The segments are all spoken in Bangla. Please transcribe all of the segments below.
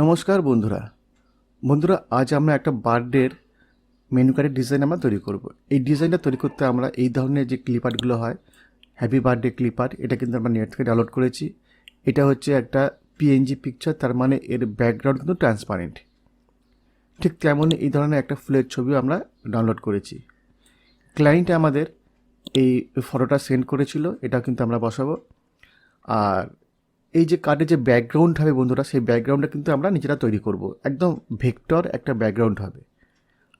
নমস্কার বন্ধুরা। বন্ধুরা, আজ আমরা একটা বার্থডের মেনু কার্ডের ডিজাইন আমরা তৈরি করব। এই ডিজাইনটা তৈরি করতে আমরা এই ধরনের যে ক্লিপারগুলো হয় হ্যাপি বার্থডে ক্লিপার এটা কিন্তু আমরা নেট থেকে ডাউনলোড করেছি। এটা হচ্ছে একটা পিএনজি পিকচার তার মানে এর ব্যাকগ্রাউন্ড কিন্তু ট্রান্সপারেন্ট ঠিক তেমনই এই ধরনের একটা ফুলের ছবিও আমরা ডাউনলোড করেছি। ক্লায়েন্ট আমাদের এই ফটোটা সেন্ড করেছিল এটা কিন্তু আমরা বসাবো। আর এই যে কার্ডের যে ব্যাকগ্রাউন্ড হবে বন্ধুরা, সেই ব্যাকগ্রাউন্ডটা কিন্তু আমরা নিজেরা তৈরি করব। একদম ভেক্টর একটা ব্যাকগ্রাউন্ড হবে।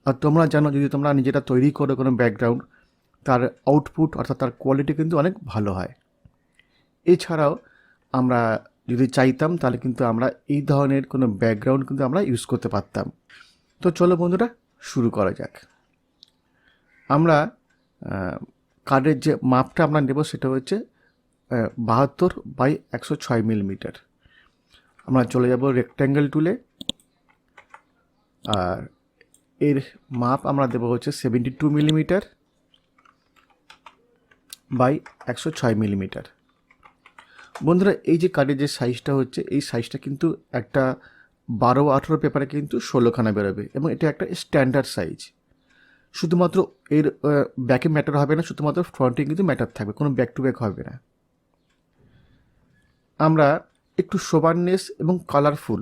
আর তোমরা জানো, যদি তোমরা নিজেরা তৈরি করো কোনো ব্যাকগ্রাউন্ড তার আউটপুট অর্থাৎ তার কোয়ালিটি কিন্তু অনেক ভালো হয়। এছাড়াও আমরা যদি চাইতাম, তাহলে কিন্তু আমরা এই ধরনের কোনো ব্যাকগ্রাউন্ড কিন্তু আমরা ইউজ করতে পারতাম। তো চলো বন্ধুরা, শুরু করা যাক। আমরা কার্ডের যে মাপটা আমরা নেব, সেটা হচ্ছে বাহাত্তর বাই একশো ছয় মিলিমিটার। আমরা চলে যাব রেক্ট্যাঙ্গেল টুলে আর এর মাপ আমরা দেবো হচ্ছে সেভেন্টি টু মিলিমিটার বাই একশো ছয় মিলিমিটার। বন্ধুরা, এই যে কার্ডের যে সাইজটা হচ্ছে, এই সাইজটা কিন্তু একটা বারো আঠেরো পেপারে কিন্তু ষোলোখানা বেরোবে এবং এটা একটা স্ট্যান্ডার্ড সাইজ শুধুমাত্র এর ব্যাকে ম্যাটার হবে না, শুধুমাত্র ফ্রন্টে কিন্তু ম্যাটার থাকবে, কোনো ব্যাক টু ব্যাক হবে না। আমরা একটু সোবারনেস এবং কালারফুল,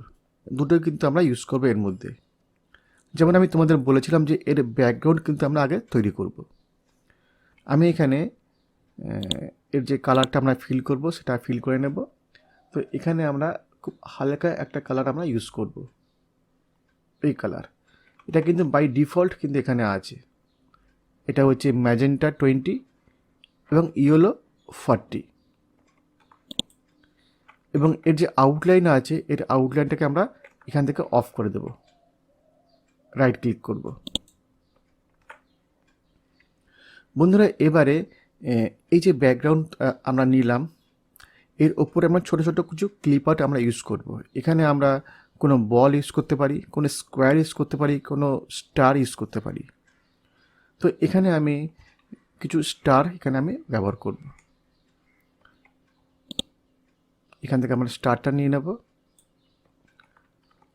দুটোই কিন্তু আমরা ইউজ করব এর মধ্যে। যেমন আমি তোমাদের বলেছিলাম যে এর ব্যাকগ্রাউন্ড কিন্তু আমরা আগে তৈরি করব। আমি এখানে এর যে কালারটা আমরা ফিল করব সেটা ফিল করে নেব। তো এখানে আমরা খুব হালকা একটা কালার আমরা ইউজ করব। এই কালার এটা কিন্তু বাই ডিফল্ট কিন্তু এখানে আছে। এটা হচ্ছে ম্যাজেন্টা টোয়েন্টি এবং ইয়েলো ফর্টি এবং এর যে আউটলাইন আছে, এর আউটলাইনটাকে আমরা এখান থেকে অফ করে দেব। রাইট ক্লিক করব। বন্ধুরা, এবারে এই যে ব্যাকগ্রাউন্ড আমরা নিলাম, এর ওপরে আমরা ছোটো ছোটো কিছু ক্লিপ আর্ট আমরা ইউজ করব। এখানে আমরা কোনো বল ইউজ করতে পারি, কোনো স্কোয়ার ইউজ করতে পারি, কোনো স্টার ইউজ করতে পারি। তো এখানে আমি কিছু স্টার এখানে আমি ব্যবহার করব। এখান থেকে আমরা স্টারটা নিয়ে নেব।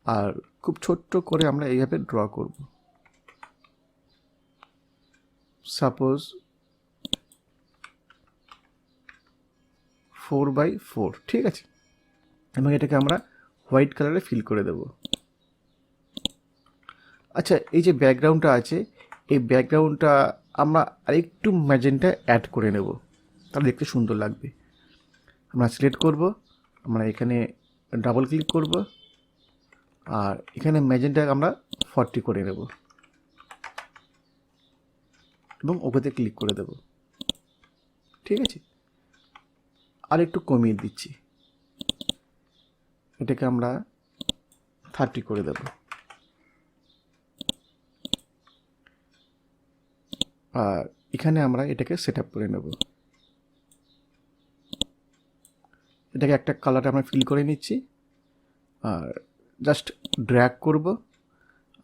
আর খুব ছোট্ট করে আমরা এইভাবে ড্র করব। সাপোজ ফোর বাই ফোর ঠিক আছে? এবং এটাকে আমরা হোয়াইট কালারে ফিল করে দেব। আচ্ছা এই যে ব্যাকগ্রাউন্ডটা আছে, এই ব্যাকগ্রাউন্ডটা আমরা আরেকটু ম্যাজেন্টা অ্যাড করে নেব। তাহলে দেখতে সুন্দর লাগবে। আমরা সিলেক্ট করব। আমরা এখানে ডাবল ক্লিক করব। আর এখানে ম্যাজেন্টা আমরা ফর্টি করে নেব। এবং ওকেতে ক্লিক করে দেব। ঠিক আছে? আর একটু কমিয়ে দিচ্ছি। এটাকে আমরা থার্টি করে দেব। আর এখানে আমরা এটাকে সেট করে নেব। এটাকে একটা কালার আমরা ফিল করে নিচ্ছি। আর জাস্ট ড্র্যাগ করব।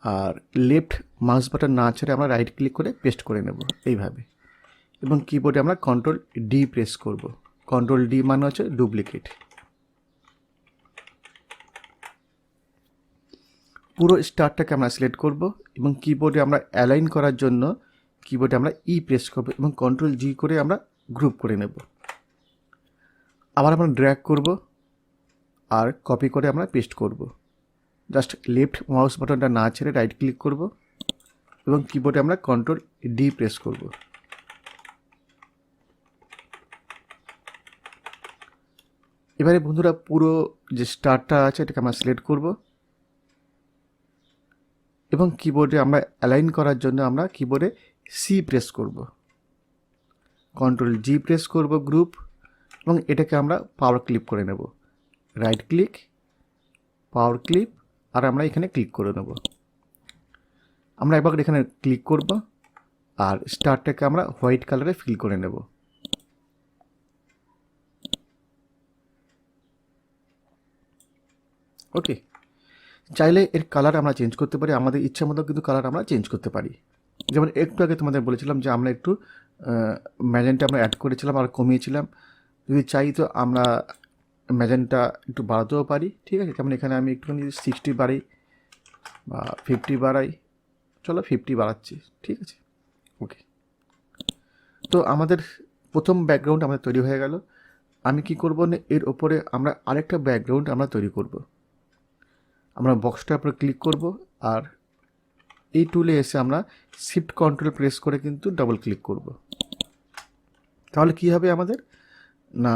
আর লেফট মাউস বাটন না ছেড়ে আমরা রাইট ক্লিক করে পেস্ট করে নেব এইভাবে। এবং কিবোর্ডে আমরা কন্ট্রোল ডি প্রেস করব। কন্ট্রোল ডি মানে হচ্ছে ডুপ্লিকেট পুরো স্টারটাকে আমরা সিলেক্ট করব এবং কিবোর্ডে আমরা অ্যালাইন করার জন্য কিবোর্ডে আমরা ই প্রেস করব এবং কন্ট্রোল জি করে আমরা গ্রুপ করে নেব। আবার আমরা ড্র্যাগ করব আর কপি করে আমরা পেস্ট করব। জাস্ট লেফট মাউস বাটনটা না ছেড়ে রাইট ক্লিক করব এবং কিবোর্ডে আমরা কন্ট্রোল ডি প্রেস করব। এবারে বন্ধুরা পুরো যে স্টারটা আছে এটাকে আমরা সিলেক্ট করব এবং কিবোর্ডে আমরা অ্যালাইন করার জন্য আমরা কিবোর্ডে সি প্রেস করব। কন্ট্রোল জি প্রেস করব গ্রুপ এবং এটাকে আমরা পাওয়ার ক্লিপ করে নেব। রাইট ক্লিক পাওয়ার ক্লিপ আর আমরা এখানে ক্লিক করে নেব। আমরা একবার এখানে ক্লিক করব, আর স্টারটাকে আমরা হোয়াইট কালারে ফিল করে নেব। ওকে চাইলে এর কালার আমরা চেঞ্জ করতে পারি, আমাদের ইচ্ছা মতো কিন্তু কালার আমরা চেঞ্জ করতে পারি। যেমন একটু আগে তোমাদের বলেছিলাম যে আমরা একটু ম্যাজেন্টা আমরা অ্যাড করেছিলাম আর কমিয়েছিলাম। যদি চাই তো আমরা ম্যাজেন্টা একটু বাড়াতেও পারি, ঠিক আছে? যেমন এখানে আমি একটুখানি সিক্সটি বাড়াই বা ফিফটি বাড়াই, চলো ফিফটি বাড়াচ্ছি, ঠিক আছে? ওকে তো আমাদের প্রথম ব্যাকগ্রাউন্ড আমাদের তৈরি হয়ে গেল। আমি কি করব না, এর ওপরে আমরা আরেকটা ব্যাকগ্রাউন্ড আমরা তৈরি করব। আমরা বক্সটার উপরে ক্লিক করব আর এই টুলে এসে আমরা শিফট কন্ট্রোল প্রেস করে কিন্তু ডাবল ক্লিক করব। তাহলে কি হবে আমাদের? না,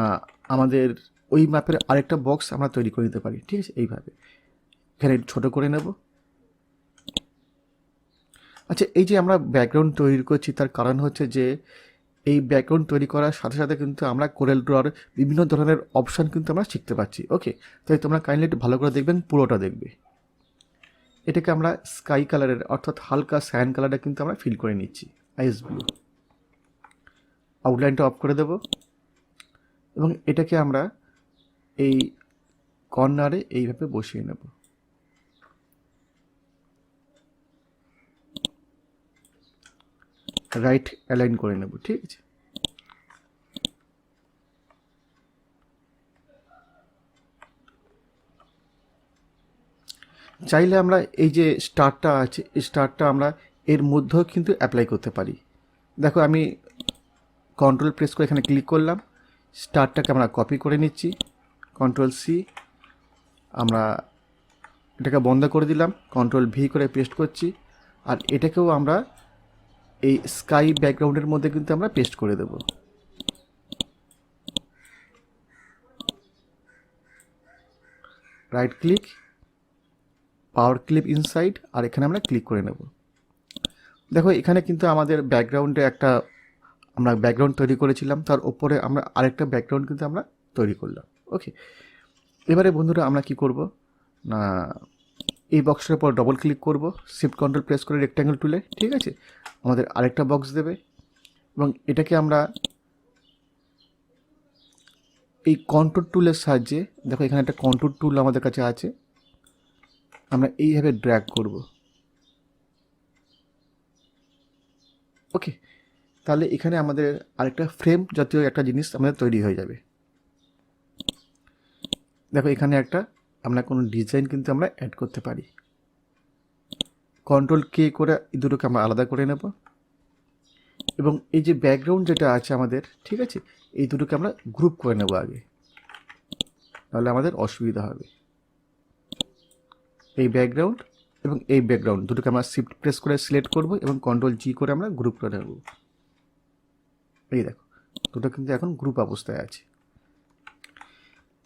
আমাদের ওই ম্যাপের আরেকটা বক্স আমরা তৈরি করে নিতে পারি, ঠিক আছে? এইভাবে। এখানে ছোট করে নেব। আচ্ছা এই যে আমরা ব্যাকগ্রাউন্ড তৈরি করছি, তার কারণ হচ্ছে যে, এই ব্যাকগ্রাউন্ড তৈরি করার সাথে সাথে কিন্তু আমরা কোরেল ড্রর বিভিন্ন ধরনের অপশান কিন্তু আমরা শিখতে পারছি ওকে তাই তোমরা কাইন্ডলি একটু ভালো করে দেখবেন, পুরোটা দেখবে। এটাকে আমরা স্কাই কালারের অর্থাৎ হালকা স্যান কালারটা কিন্তু আমরা ফিল করে নিচ্ছি আইস ব্লু আউটলাইনটা অফ করে দেব। এবং এটাকে আমরা এই কর্নারে এইভাবে বসিয়ে নেব। রাইট অ্যালাইন করে নেব, ঠিক আছে? চাইলে আমরা এই যে স্টারটা আছে, এই স্টারটা আমরা এর মধ্যেও কিন্তু অ্যাপ্লাই করতে পারি। দেখো আমি কন্ট্রোল প্রেস করে এখানে ক্লিক করলাম। স্টারটাকে আমরা কপি করে নিচ্ছি কন্ট্রোল সি আমরা এটাকে বন্ধ করে দিলাম কন্ট্রোল ভি করে পেস্ট করছি, আর এটাকেও আমরা এই স্কাই ব্যাকগ্রাউন্ডের মধ্যে কিন্তু আমরা পেস্ট করে দেব। Right click power clip inside আর এখানে আমরা ক্লিক করে নেব। দেখো, এখানে কিন্তু আমাদের ব্যাকগ্রাউন্ডে একটা আমরা ব্যাকগ্রাউন্ড তৈরি করেছিলাম, তার ওপরে আমরা আরেকটা ব্যাকগ্রাউন্ড কিন্তু আমরা তৈরি করলাম। ওকে এবারে বন্ধুরা আমরা কি করব? না, এই বক্সটার উপর ডবল ক্লিক করব শিফট কন্ট্রোল প্রেস করে রেক্ট্যাঙ্গেল টুলে ঠিক আছে? আমাদের আরেকটা বক্স দেবে এবং এটাকে আমরা এই কন্ট্রোল টুলের সাহায্যে, দেখো এখানে একটা কন্ট্রোল টুল আমাদের কাছে আছে, আমরা এইভাবে ড্র্যাগ করব। ওকে তাহলে এখানে আমাদের আরেকটা ফ্রেম জাতীয় একটা জিনিস আমাদের তৈরি হয়ে যাবে। দেখো, এখানে একটা আমরা কোনো ডিজাইন কিন্তু আমরা অ্যাড করতে পারি। কন্ট্রোল কে করে এই দুটোকে আমরা আলাদা করে নেব। এবং এই যে ব্যাকগ্রাউন্ড যেটা আছে আমাদের, ঠিক আছে? এই দুটোকে আমরা গ্রুপ করে নেব আগে। তাহলে আমাদের অসুবিধা হবে। এই ব্যাকগ্রাউন্ড এবং এই ব্যাকগ্রাউন্ড দুটোকে আমরা শিফট প্রেস করে সিলেক্ট করব এবং কন্ট্রোল জি করে আমরা গ্রুপ করে নেব। এই দেখো, দুটো কিন্তু এখন গ্রুপ অবস্থায় আছে।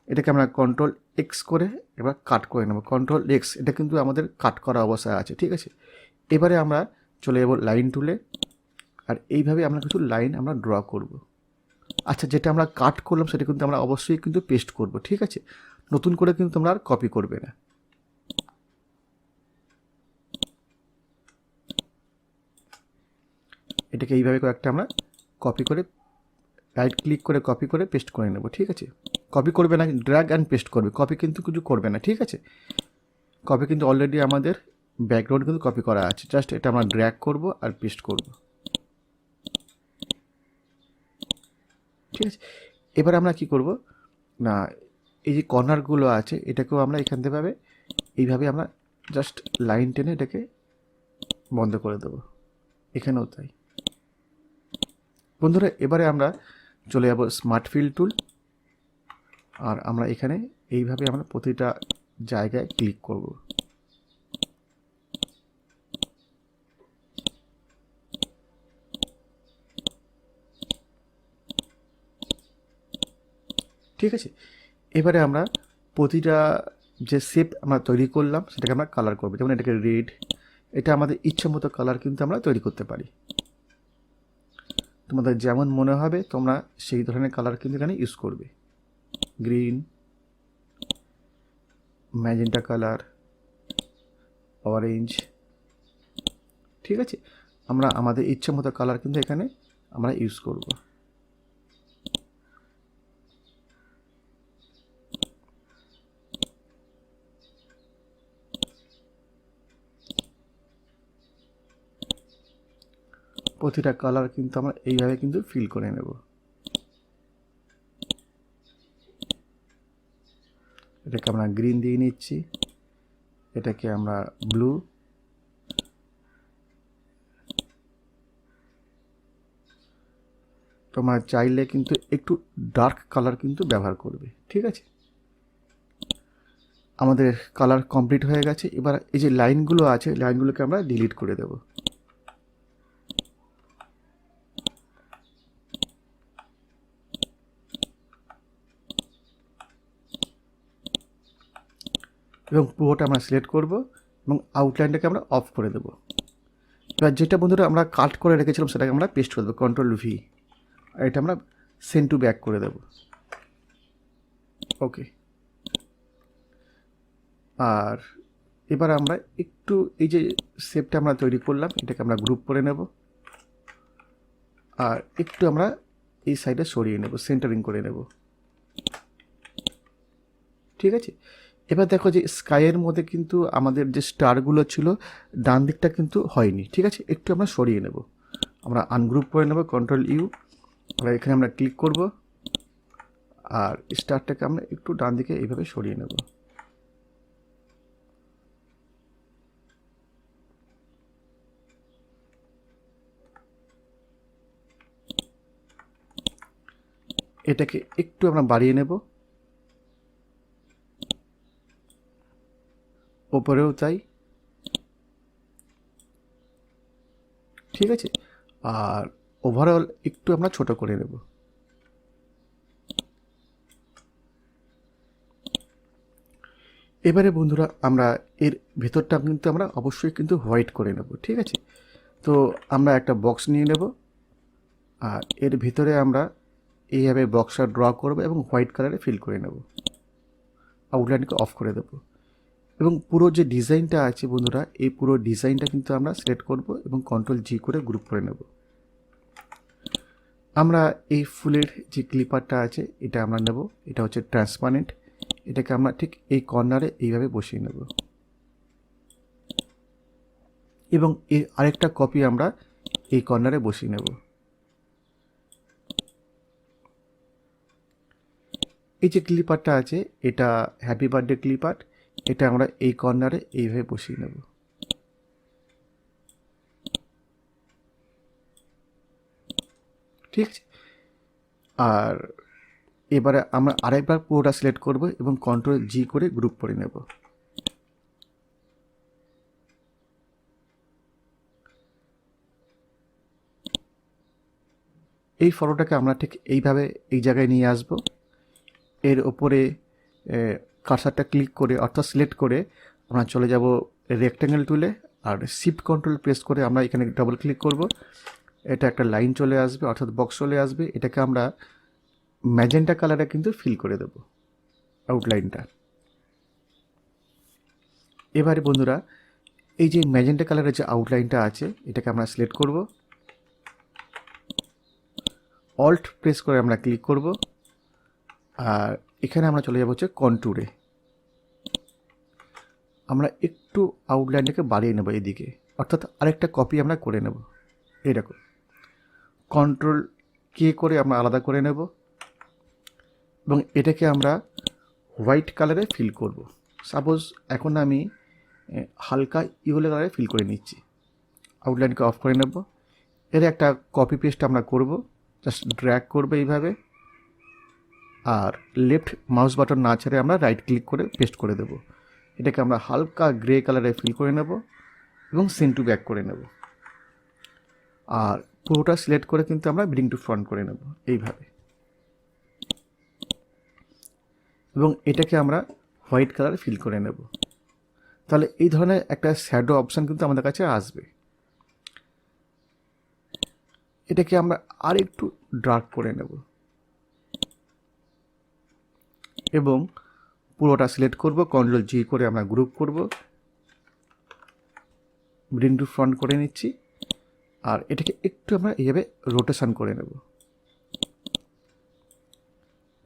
এটাকে আমরা কন্ট্রোল এক্স করে এবার কাট করে নেব। কন্ট্রোল এক্স এটা কিন্তু আমাদের কাট করা অবস্থায় আছে, ঠিক আছে? এবারে আমরা চলে যাব লাইন টুলে আর এইভাবে আমরা কিছু লাইন আমরা ড্র করব। আচ্ছা যেটা আমরা কাট করলাম, সেটা কিন্তু আমরা অবশ্যই কিন্তু পেস্ট করব, ঠিক আছে? নতুন করে কিন্তু তোমরা আর কপি করবে না। এটাকে এইভাবে কয়েকটা আমরা কপি করে রাইট ক্লিক করে কপি করে পেস্ট করে নেব, ঠিক আছে? কপি করবে না ড্র্যাগ অ্যান্ড পেস্ট করবে কপি কিন্তু কিছু করবে না, ঠিক আছে? কপি কিন্তু অলরেডি আমাদের ব্যাকগ্রাউন্ড কিন্তু কপি করা আছে জাস্ট এটা আমরা ড্র্যাগ করব আর পেস্ট করব। ঠিক আছে? এবার আমরা কি করব? না, এই যে কর্নারগুলো আছে, এটাকেও আমরা এখান থেকে ভাবে, এইভাবে আমরা জাস্ট লাইন টেনে এটাকে বন্ধ করে দেবো। এখানেও তাই। বন্ধুরা, এবারে আমরা চলে যাব স্মার্ট ফিল টুল আর আমরা এখানে এইভাবে আমরা প্রতিটা জায়গায় ক্লিক করব। ঠিক আছে? এবারে আমরা প্রতিটা যে শেপ আমরা তৈরি করলাম, সেটাকে আমরা কালার করব। যেমন এটাকে রেড এটা আমাদের ইচ্ছে মতো কালার কিন্তু আমরা তৈরি করতে পারি। তোমাদের যেমন মনে হবে, তোমরা সেই ধরনের কালার কিন্তু এখানে ইউজ করবে। গ্রিন ম্যাজেন্টা কালার অরেঞ্জ ঠিক আছে? আমরা আমাদের ইচ্ছে মতো কালার কিন্তু এখানে আমরা ইউজ করব। প্রতিটা কালার কিন্তু আমরা এইভাবে কিন্তু ফিল করে নেব। এটাকে আমরা গ্রিন দিয়ে নিচ্ছি। এটাকে আমরা ব্লু তোমার চাইলে কিন্তু একটু ডার্ক কালার কিন্তু ব্যবহার করবে, ঠিক আছে? আমাদের কালার কমপ্লিট হয়ে গেছে। এবার এই যে লাইনগুলো আছে লাইনগুলোকে আমরা ডিলিট করে দেব। এবং পুরোটা আমরা সিলেক্ট করব এবং আউটলাইনটাকে আমরা অফ করে দেবো। এবার যেটা বন্ধুরা আমরা কাট করে রেখেছিলাম সেটাকে আমরা পেস্ট করে দেবো কন্ট্রোল ভি আর এটা আমরা সেন্ড টু ব্যাক করে দেব। ওকে আর এবার আমরা একটু এই যে শেপটা আমরা তৈরি করলাম, এটাকে আমরা গ্রুপ করে নেব। আর একটু আমরা এই সাইডে সরিয়ে নেব সেন্টারিং করে নেব। ঠিক আছে? এবার দেখো যে স্কাইয়ের মধ্যে কিন্তু আমাদের যে স্টারগুলো ছিল, ডান দিকটা কিন্তু হয়নি, ঠিক আছে? একটু আমরা সরিয়ে নেব। আমরা আনগ্রুপ করে নেব কন্ট্রোল ইউ আমরা এখানে আমরা ক্লিক করব, আর স্টারটাকে আমরা একটু ডান দিকে এইভাবে সরিয়ে নেব। এটাকে একটু আমরা বাড়িয়ে নেব। ওপরেও তাই? ঠিক আছে। আর ওভারঅল একটু আমরা ছোট করে নেব। এবারে বন্ধুরা আমরা এর ভেতরটা কিন্তু আমরা অবশ্যই কিন্তু হোয়াইট করে নেব, ঠিক আছে? তো আমরা একটা বক্স নিয়ে নেব। আর এর ভিতরে আমরা এইভাবে বক্সটা ড্র করব এবং হোয়াইট কালারে ফিল করে নেব। আউটলাইনকে অফ করে দেব। এবং পুরো যে ডিজাইনটা আছে বন্ধুরা, এই পুরো ডিজাইনটা কিন্তু আমরা সিলেক্ট করব এবং কন্ট্রোল জি করে গ্রুপ করে নেব। আমরা এই ফুলের যে ক্লিপারটা আছে, এটা আমরা নেব। এটা হচ্ছে ট্রান্সপারেন্ট এটাকে আমরা ঠিক এই কর্নারে এইভাবে বসিয়ে নেব। এবং এর আরেকটা কপি আমরা এই কর্নারে বসিয়ে নেব। এই যে ক্লিপারটা আছে, এটা হ্যাপি বার্থডে ক্লিপার এটা আমরা এই কর্নারে এইভাবে বসিয়ে নেব। ঠিক আছে? আর এবারে আমরা আরেকবার পুরোটা সিলেক্ট করব এবং কন্ট্রোল জি করে গ্রুপ করে নেব। এই ফটোটাকে আমরা ঠিক এইভাবে এই জায়গায় নিয়ে আসব। এর ওপরে কার্সারটা ক্লিক করে অর্থাৎ সিলেক্ট করে আমরা চলে যাব রেক্ট্যাঙ্গেল টুলে আর শিফট কন্ট্রোল প্রেস করে আমরা এখানে ডাবল ক্লিক করব। এটা একটা লাইন চলে আসবে, অর্থাৎ বক্স চলে আসবে। এটাকে আমরা ম্যাজেন্টা কালারে কিন্তু ফিল করে দেব আউটলাইনটা এবারে বন্ধুরা, এই যে ম্যাজেন্টা কালারের যে আউটলাইনটা আছে, এটাকে আমরা সিলেক্ট করব। অল্ট প্রেস করে আমরা ক্লিক করব। আর এখানে আমরা চলে যাব হচ্ছে কন্ট্যুরে আমরা একটু আউটলাইনটাকে বাড়িয়ে নেব এদিকে। অর্থাৎ আরেকটা কপি আমরা করে নেব। এইরকম কন্ট্রোল কে করে আমরা আলাদা করে নেব। এবং এটাকে আমরা হোয়াইট কালারে ফিল করব। সাপোজ এখন আমি হালকা ইয়েলো কালারে ফিল করে নিচ্ছি। আউটলাইনকে অফ করে নেব। এর একটা কপি পেস্ট আমরা করব। জাস্ট ড্র্যাগ করবে এইভাবে। আর লেফট মাউস বাটন না ছেড়ে আমরা রাইট ক্লিক করে পেস্ট করে দেব। এটাকে আমরা হালকা গ্রে কালারে ফিল করে নেব এবং সেন্ট টু ব্যাক করে নেব। আর পুরোটা সিলেক্ট করে কিন্তু আমরা বিডিং টু ফ্রন্ট করে নেব এইভাবে। এবং এটাকে আমরা হোয়াইট কালারে ফিল করে নেব। তাহলে এই ধরনের একটা শ্যাডো অপশান কিন্তু আমাদের কাছে আসবে। এটাকে আমরা আর একটু ডার্ক করে নেব। এবং পুরোটা সিলেক্ট করব কন্ট্রোল জি করে আমরা গ্রুপ করব। ব্রিং টু ফ্রন্ট করে নিচ্ছি। আর এটাকে একটু আমরা এইভাবে রোটেশন করে নেব।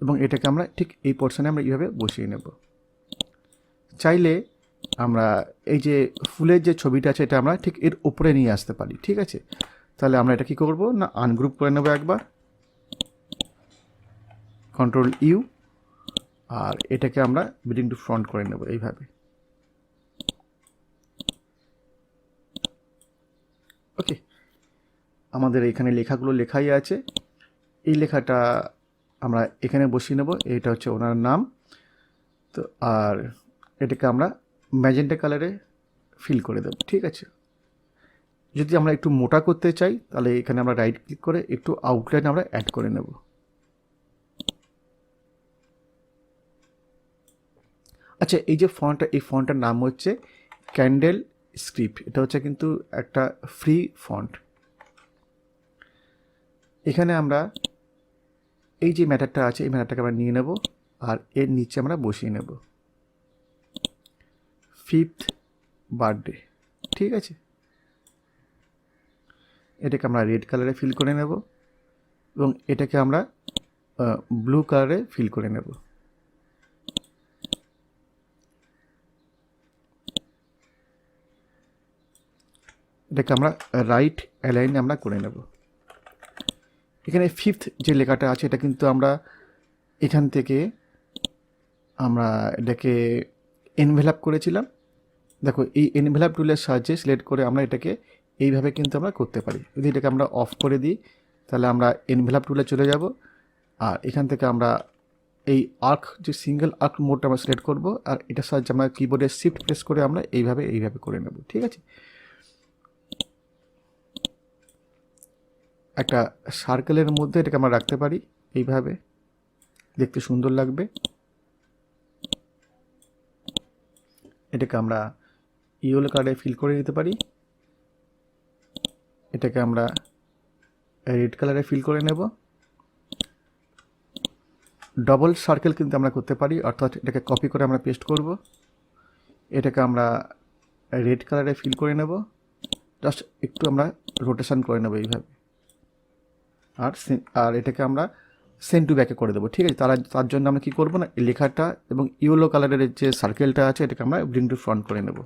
এবং এটাকে আমরা ঠিক এই পোর্শনে আমরা এইভাবে বসিয়ে নেব। চাইলে আমরা এই যে ফুলের যে ছবিটা আছে, এটা আমরা ঠিক এর উপরে নিয়ে আসতে পারি, ঠিক আছে? তাহলে আমরা এটা কী করব? না আনগ্রুপ করে নেব একবার। কন্ট্রোল ইউ আর এটাকে আমরা বিডিং টু ফ্রন্ট করে নেব এইভাবে। ওকে। আমাদের এখানে লেখাগুলো লেখাই আছে। এই লেখাটা আমরা এখানে বসিয়ে নেব। এটা হচ্ছে ওনার নাম। তো আর এটাকে আমরা ম্যাজেন্টা কালারে ফিল করে দেব, ঠিক আছে? যদি আমরা একটু মোটা করতে চাই, তাহলে এখানে আমরা রাইট ক্লিক করে একটু আউটলাইন আমরা অ্যাড করে নেব। আচ্ছা এই যে ফন্টটা, এই ফন্টটার নাম হচ্ছে ক্যান্ডেল স্ক্রিপ্ট এটা হচ্ছে কিন্তু একটা ফ্রি ফন্ট এখানে আমরা এই যে ম্যাটারটা আছে, এই ম্যাটারটাকে আমরা নিয়ে নেব আর এর নিচে আমরা বসিয়ে নেব। ফিফথ বার্থডে ঠিক আছে? এটাকে আমরা রেড কালারে ফিল করে নেব এবং এটাকে আমরা ব্লু কালারে ফিল করে নেব। এটাকে আমরা রাইট অ্যালাইন আমরা করে নেব। এখানে ফিফথ যে লেখাটা আছে, এটা কিন্তু আমরা এখান থেকে আমরা এটাকে এনভেলাপ করেছিলাম। দেখো, এই এনভেলাপ টুলের সাহায্যে সিলেক্ট করে আমরা এটাকে এইভাবে কিন্তু আমরা করতে পারি। যদি এটাকে আমরা অফ করে দিই, তাহলে আমরা এনভেলাপ টুলে চলে যাব। আর এখান থেকে আমরা এই আর্ক যে সিঙ্গেল আর্ক মোডটা আমরা সিলেক্ট করব, আর এটার সাহায্যে আমরা কিবোর্ডে শিফট প্রেস করে আমরা এইভাবে এইভাবে করে নেব। ঠিক আছে? একটা সার্কেলের মধ্যে এটাকে আমরা রাখতে পারি এইভাবে। দেখতে সুন্দর লাগবে। এটাকে আমরা ইয়েলো কার্ডে ফিল করে নিতে পারি। এটাকে আমরা রেড কালারে ফিল করে নেব। ডবল সার্কেল কিন্তু আমরা করতে পারি, অর্থাৎ এটাকে কপি করে আমরা পেস্ট করব। এটাকে আমরা রেড কালারে ফিল করে নেব। জাস্ট একটু আমরা রোটেশন করে নেব এইভাবে। আর আর এটাকে আমরা সেন্ট টু ব্যাকে করে দেবো, ঠিক আছে? তারা, তার জন্য আমরা কী করব না? লেখাটা এবং ইয়েলো কালারের যে সার্কেলটা আছে, এটাকে আমরা ব্রিং টু ফ্রন্ট করে নেব।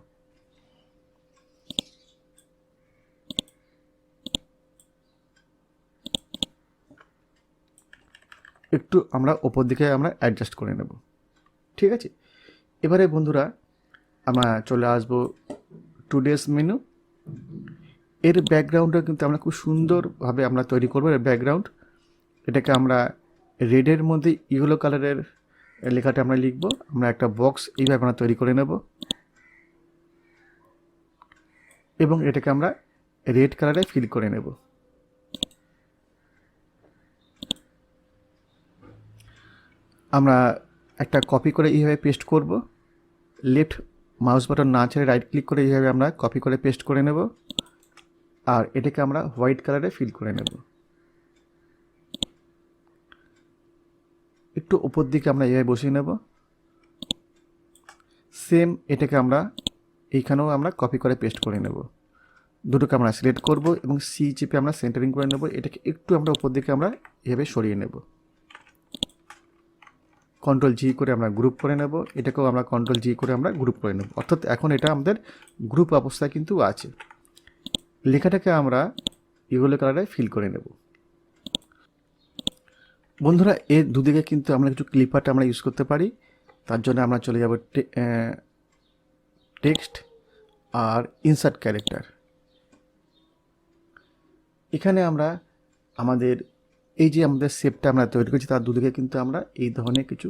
একটু আমরা ওপর দিকে আমরা অ্যাডজাস্ট করে নেব, ঠিক আছে? এবারে বন্ধুরা, আমরা চলে আসব টুডেস মেনু এর ব্যাকগ্রাউন্ডটা কিন্তু আমরা খুব সুন্দরভাবে আমরা তৈরি করব। এর ব্যাকগ্রাউন্ড এটাকে আমরা রেডের মধ্যে ইয়েলো কালারের লেখাটা আমরা লিখব। আমরা একটা বক্স এইভাবে আমরা তৈরি করে নেব। এবং এটাকে আমরা রেড কালারে ফিল করে নেব। আমরা একটা কপি করে এইভাবে পেস্ট করব। লেফট মাউস বাটন না ছেড়ে রাইট ক্লিক করে এইভাবে আমরা কপি করে পেস্ট করে নেব। আর এটাকে আমরা হোয়াইট কালারে ফিল করে নেব। একটু উপর দিকে আমরা এভাবে বসিয়ে নেব। সেম এটাকে আমরা এইখানেও আমরা কপি করে পেস্ট করে নেব। দুটোকে আমরা সিলেক্ট করব এবং সি চিপে আমরা সেন্টারিং করে নেব। এটাকে একটু আমরা উপর দিকে আমরা এভাবে সরিয়ে নেব। কন্ট্রোল জি করে আমরা গ্রুপ করে নেব। এটাকেও আমরা কন্ট্রোল জি করে আমরা গ্রুপ করে নেব। অর্থাৎ এখন এটা আমাদের গ্রুপ অবস্থায় কিন্তু আছে। লেখাটাকে আমরা ইগুলো কালারে ফিল করে নেব। বন্ধুরা এর দুদিকে কিন্তু আমরা কিছু ক্লিপারটা আমরা ইউজ করতে পারি। তার জন্য আমরা চলে যাব টেক্সট আর ইনসার্ট ক্যারেক্টার এখানে আমরা আমাদের, এই যে আমাদের শেপটা আমরা তৈরি করছি, তার দুদিকে কিন্তু আমরা এই ধরনের কিছু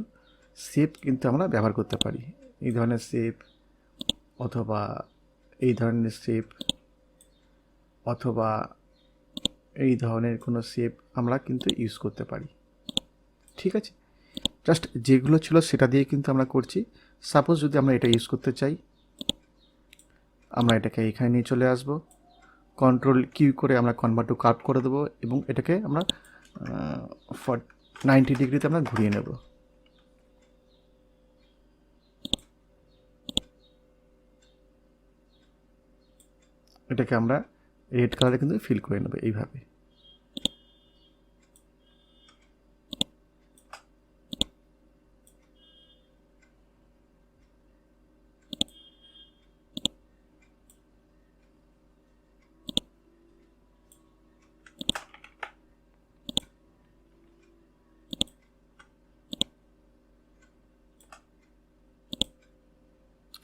শেপ কিন্তু আমরা ব্যবহার করতে পারি। এই ধরনের শেপ অথবা এই ধরনের শেপ অথবা এই ধরনের কোনো শেপ আমরা কিন্তু ইউজ করতে পারি। ঠিক আছে? জাস্ট যেগুলো ছিল সেটা দিয়ে কিন্তু আমরা করছি। সাপোজ যদি আমরা এটা ইউজ করতে চাই, আমরা এটাকে এখানে নিয়ে চলে আসব। কন্ট্রোল কিউ করে আমরা কনভার্ট টু কার্ভ করে দেবো এবং এটাকে আমরা ফর নাইনটি ডিগ্রিতে আমরা ঘুরিয়ে নেব। এটাকে আমরা রেড কালারে কিন্তু ফিল করে নেবে এইভাবে।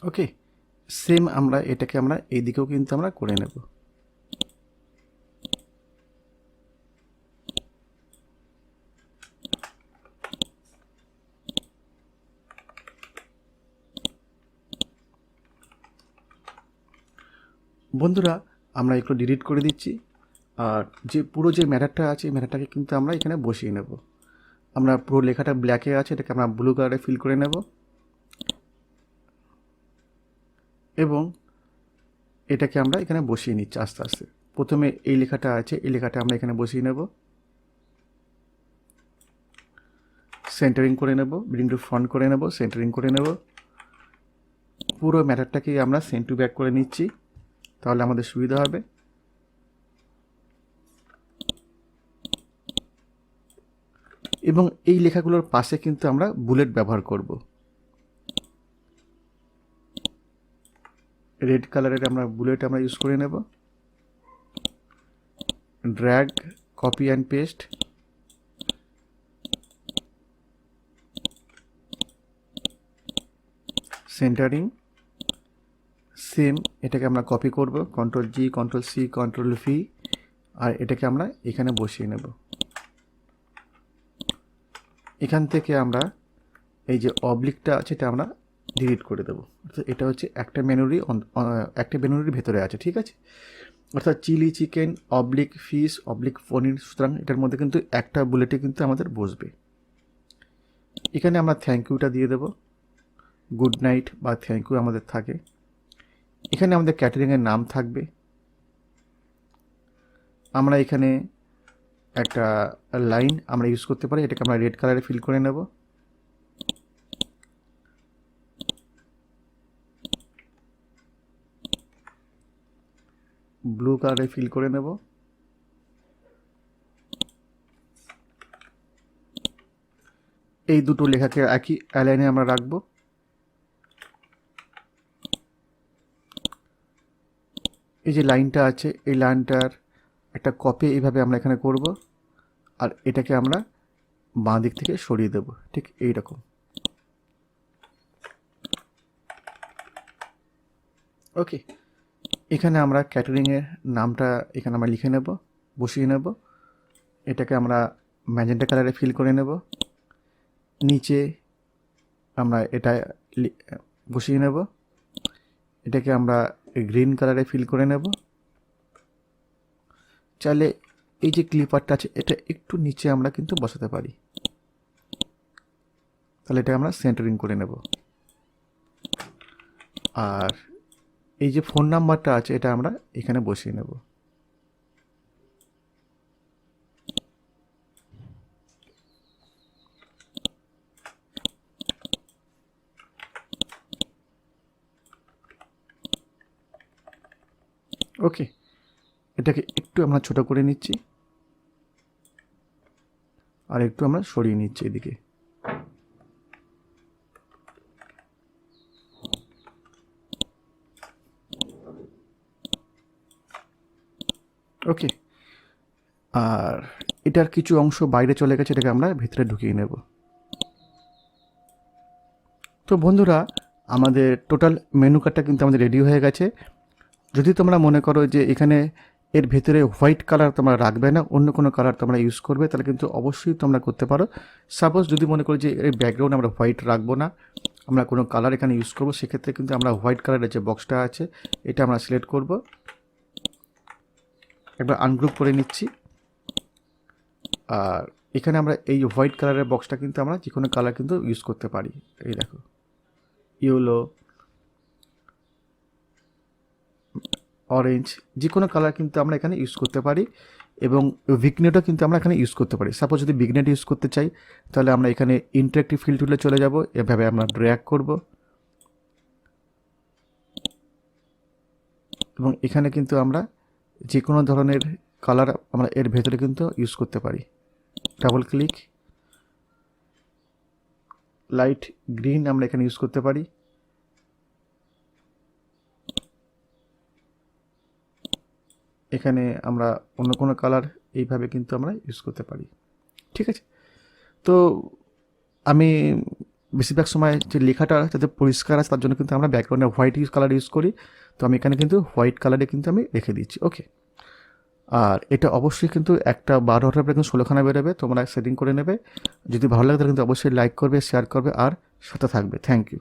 ওকে সেম আমরা এটাকে আমরা এই দিকেও কিন্তু আমরা করে নেব। বন্ধুরা, আমরা একটু ডিলিট করে দিচ্ছি। আর যে পুরো যে ম্যাটারটা আছে ম্যাটারটাকে কিন্তু আমরা এখানে বসিয়ে নেব। আমরা পুরো লেখাটা ব্ল্যাকে আছে, এটাকে আমরা ব্লু কালারে ফিল করে নেব। এবং এটাকে আমরা এখানে বসিয়ে নিচ্ছি আস্তে আস্তে। প্রথমে এই লেখাটা আছে, এই লেখাটা আমরা এখানে বসিয়ে নেব। সেন্টারিং করে নেব ব্রিং টু ফ্রন্ট করে নেব সেন্টারিং করে নেব। পুরো ম্যাটারটাকেই আমরা সেন্ট টু ব্যাক করে নিচ্ছি। তাহলে আমাদের সুবিধা হবে। এবং এই লেখাগুলোর পাশে কিন্তু আমরা বুলেট ব্যবহার করব। রেড কালারের আমরা বুলেট আমরা ইউজ করে নেব। Drag, copy and paste. Centering. Same এটাকে আমরা কপি করব control G control C control V আর এটাকে আমরা এখানে বসিয়ে নেব। এখান থেকে আমরা এই যে অবলিকটা আছে এটা আমরা ডিলিট করে দেবো। অর্থাৎ এটা হচ্ছে একটা মেনুরি একটা মেনুরির ভেতরে আছে, ঠিক আছে? অর্থাৎ chilli chicken oblique fish oblique paneer, সুতরাং এটার মধ্যে কিন্তু একটা বুলেটে কিন্তু আমাদের বসবে। এখানে আমরা থ্যাংক ইউটা দিয়ে দেবো। গুড নাইট বা থ্যাংক ইউ আমাদের থাকে। এখানে আমাদের ক্যাটারিংয়ের নাম থাকবে। আমরা এখানে একটা লাইন আমরা ইউজ করতে পারি, এটাকে আমরা রেড কালারে ফিল করে নেব। ব্লু কালারে ফিল করে নেব। এই দুটো লেখাকে একই অ্যালাইনে আমরা রাখব। এই যে লাইনটা আছে, এই লাইনটার একটা কপি এইভাবে আমরা এখানে করব আর এটাকে আমরা বাঁ দিক থেকে সরিয়ে দেব, ঠিক এই রকম ওকে এখানে আমরা ক্যাটারিংয়ের নামটা এখানে আমরা লিখে নেব, বসিয়ে নেব। এটাকে আমরা ম্যাজেন্টা কালারে ফিল করে নেব। নিচে আমরা এটা বসিয়ে নেব। এটাকে আমরা গ্রিন কালারে ফিল করে নেব। চাইলে এই যে ক্লিপারটা আছে, এটা একটু নিচে আমরা কিন্তু বসাতে পারি। তাহলে এটা আমরা সেন্টারিং করে নেব। আর এই যে ফোন নাম্বারটা আছে, এটা আমরা এখানে বসিয়ে নেব। ওকে। এটাকে একটু আমরা ছোট করে নিচ্ছি। আর একটু আমরা সরিয়ে নিচ্ছি এদিকে। ওকে। আর এটার কিছু অংশ বাইরে চলে গেছে, এটাকে আমরা ভিতরে ঢুকিয়ে নেব। তো বন্ধুরা, আমাদের টোটাল মেনু কার্ডটা কিন্তু আমাদের রেডি হয়ে গেছে। যদি তোমরা মনে করো যে এখানে এর ভেতরে হোয়াইট কালার তোমরা রাখবে না, অন্য কোনো কালার তোমরা ইউজ করবে, তাহলে কিন্তু অবশ্যই তোমরা করতে পারো। সাপোজ যদি মনে করো যে এর ব্যাকগ্রাউন্ড আমরা হোয়াইট রাখব না, আমরা কোনো কালার এখানে ইউজ করব, সেক্ষেত্রে কিন্তু আমরা হোয়াইট কালারের যে বক্সটা আছে, এটা আমরা সিলেক্ট করব। একবার আনগ্রুপ করে নিচ্ছি। আর এখানে আমরা এই হোয়াইট কালারের বক্সটা কিন্তু আমরা যে কোনো কালার কিন্তু ইউজ করতে পারি। এই দেখো। ইয়েলো অরেঞ্জ যে কোনো কালার কিন্তু আমরা এখানে ইউজ করতে পারি এবং ভিগনেটও কিন্তু আমরা এখানে ইউজ করতে পারি। সাপোজ যদি ভিগনেট ইউজ করতে চাই, তাহলে আমরা এখানে ইন্টারেক্টিভ ফিল টুলে চলে যাব। এভাবে আমরা ড্র্যাগ করব। এবং এখানে কিন্তু আমরা যে কোনো ধরনের কালার আমরা এর ভেতরে কিন্তু ইউজ করতে পারি। ডাবল ক্লিক লাইট গ্রিন আমরা এখানে ইউজ করতে পারি। এখানে আমরা অন্য কোনো কালার এইভাবে কিন্তু আমরা ইউজ করতে পারি। ঠিক আছে? তো আমি বেশিরভাগ সময় যে লেখাটা যাতে পরিষ্কার আছে তার জন্য কিন্তু আমরা ব্যাকগ্রাউন্ডে হোয়াইট ইউজ কালার ইউজ করি। তো আমি এখানে কিন্তু হোয়াইট কালারে কিন্তু আমি রেখে দিচ্ছি। ওকে আর এটা অবশ্যই কিন্তু একটা বারো হাজার পরে কিন্তু ষোলোখানা বেরোবে, তোমরা সেটিং করে নেবে। যদি ভালো লাগে তাহলে কিন্তু অবশ্যই লাইক করবে শেয়ার করবে, আর সাথে থাকবে। Thank you